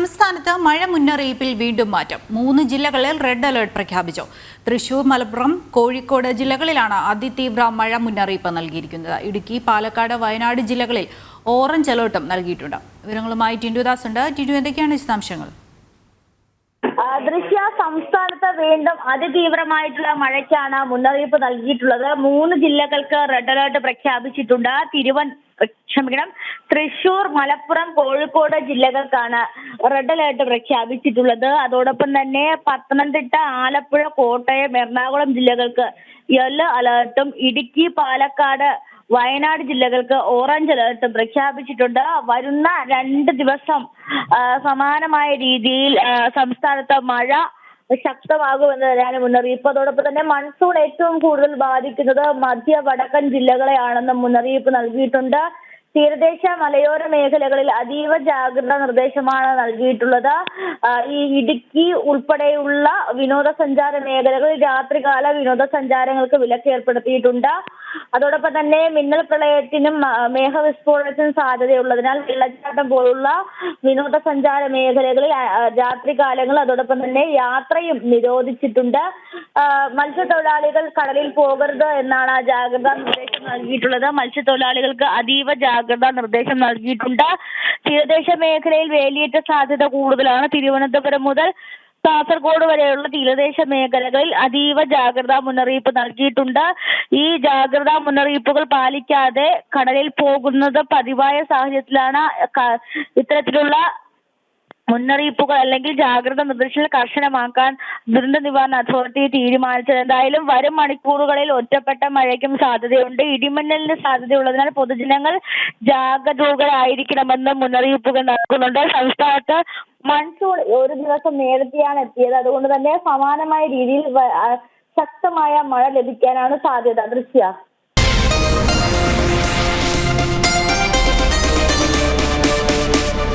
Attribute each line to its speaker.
Speaker 1: സംസ്ഥാനത്ത് മഴ മുന്നറിയിപ്പിൽ വീണ്ടും മാറ്റം. മൂന്ന് ജില്ലകളിൽ റെഡ് അലേർട്ട് പ്രഖ്യാപിച്ചു. തൃശൂർ മലപ്പുറം കോഴിക്കോട് ജില്ലകളിലാണ് അതിതീവ്ര മഴ മുന്നറിയിപ്പ് നൽകിയിരിക്കുന്നത്. ഇടുക്കി പാലക്കാട് വയനാട് ജില്ലകളിൽ ഓറഞ്ച് അലേർട്ടും നൽകിയിട്ടുണ്ട്. വിവരങ്ങളുമായി ടിൻഡുദാസ് ഉണ്ട് ടിൻഡു എന്തൊക്കെയാണ് വിശദാംശങ്ങൾ?
Speaker 2: ദൃശ്യ സംസ്ഥാനത്ത് വീണ്ടും അതിതീവ്രമായിട്ടുള്ള മഴയ്ക്കാണ് മുന്നറിയിപ്പ് നൽകിയിട്ടുള്ളത്. മൂന്ന് ജില്ലകൾക്ക് റെഡ് അലേർട്ട് പ്രഖ്യാപിച്ചിട്ടുണ്ട്. തിരുവൻ ക്ഷമിക്കണം തൃശൂർ മലപ്പുറം കോഴിക്കോട് ജില്ലകൾക്കാണ് റെഡ് അലേർട്ട് പ്രഖ്യാപിച്ചിട്ടുള്ളത്. അതോടൊപ്പം തന്നെ പത്തനംതിട്ട ആലപ്പുഴ കോട്ടയം എറണാകുളം ജില്ലകൾക്ക് യെല്ലോ അലേർട്ടും ഇടുക്കി പാലക്കാട് വയനാട് ജില്ലകൾക്ക് ഓറഞ്ച് അലർട്ട് പ്രഖ്യാപിച്ചിട്ടുണ്ട്. വരുന്ന രണ്ട് ദിവസം സമാനമായ രീതിയിൽ സംസ്ഥാനത്ത് മഴ ശക്തമാകുമെന്ന് തന്നെയാണ് മുന്നറിയിപ്പ്. അതോടൊപ്പം തന്നെ മൺസൂൺ ഏറ്റവും കൂടുതൽ ബാധിക്കുന്നത് മധ്യ വടക്കൻ ജില്ലകളെയാണെന്ന് മുന്നറിയിപ്പ് നൽകിയിട്ടുണ്ട്. തീരദേശ മലയോര മേഖലകളിൽ അതീവ ജാഗ്രത നിർദ്ദേശമാണ് നൽകിയിട്ടുള്ളത്. ഈ ഇടുക്കി ഉൾപ്പെടെയുള്ള വിനോദസഞ്ചാര മേഖലകളിൽ രാത്രികാല വിനോദസഞ്ചാരങ്ങൾക്ക് വിലക്ക് ഏർപ്പെടുത്തിയിട്ടുണ്ട്. അതോടൊപ്പം തന്നെ മിന്നൽ പ്രളയത്തിനും മേഘവിസ്ഫോടനത്തിനും സാധ്യതയുള്ളതിനാൽ വെള്ളച്ചാട്ടം പോലുള്ള വിനോദസഞ്ചാര മേഖലകളിൽ രാത്രി കാലങ്ങൾ അതോടൊപ്പം തന്നെ യാത്രയും നിരോധിച്ചിട്ടുണ്ട്. മത്സ്യത്തൊഴിലാളികൾ കടലിൽ പോകരുത് എന്നാണ് ആ ജാഗ്രതാ നിർദ്ദേശം നൽകിയിട്ടുള്ളത്. മത്സ്യത്തൊഴിലാളികൾക്ക് അതീവ ജാഗ്രതാ നിർദ്ദേശം നൽകിയിട്ടുണ്ട്. തീരദേശ മേഖലയിൽ വേലിയേറ്റ സാധ്യത കൂടുതലാണ്. തിരുവനന്തപുരം മുതൽ കാസർഗോഡ് വരെയുള്ള തീരദേശ മേഖലകളിൽ അതീവ ജാഗ്രതാ മുന്നറിയിപ്പ് നൽകിയിട്ടുണ്ട്. ഈ ജാഗ്രതാ മുന്നറിയിപ്പുകൾ പാലിക്കാതെ കടലിൽ പോകുന്നത് പതിവായ സാഹചര്യത്തിലാണ് ഇത്തരത്തിലുള്ള മുന്നറിയിപ്പുകൾ അല്ലെങ്കിൽ ജാഗ്രത നിർദ്ദേശങ്ങൾ കർശനമാക്കാൻ ദുരന്ത നിവാരണ അതോറിറ്റി തീരുമാനിച്ചത്. എന്തായാലും വരും മണിക്കൂറുകളിൽ ഒറ്റപ്പെട്ട മഴയ്ക്കും സാധ്യതയുണ്ട്. ഇടിമിന്നലിന് സാധ്യതയുള്ളതിനാൽ പൊതുജനങ്ങൾ ജാഗരൂകരായിരിക്കണമെന്ന് മുന്നറിയിപ്പുകൾ നൽകുന്നുണ്ട്. സംസ്ഥാനത്ത് മൺസൂൺ ഒരു ദിവസം നേരത്തെയാണ് എത്തിയത്. അതുകൊണ്ട് തന്നെ സമാനമായ രീതിയിൽ ശക്തമായ മഴ ലഭിക്കാനാണ് സാധ്യത. ദൃശ്യ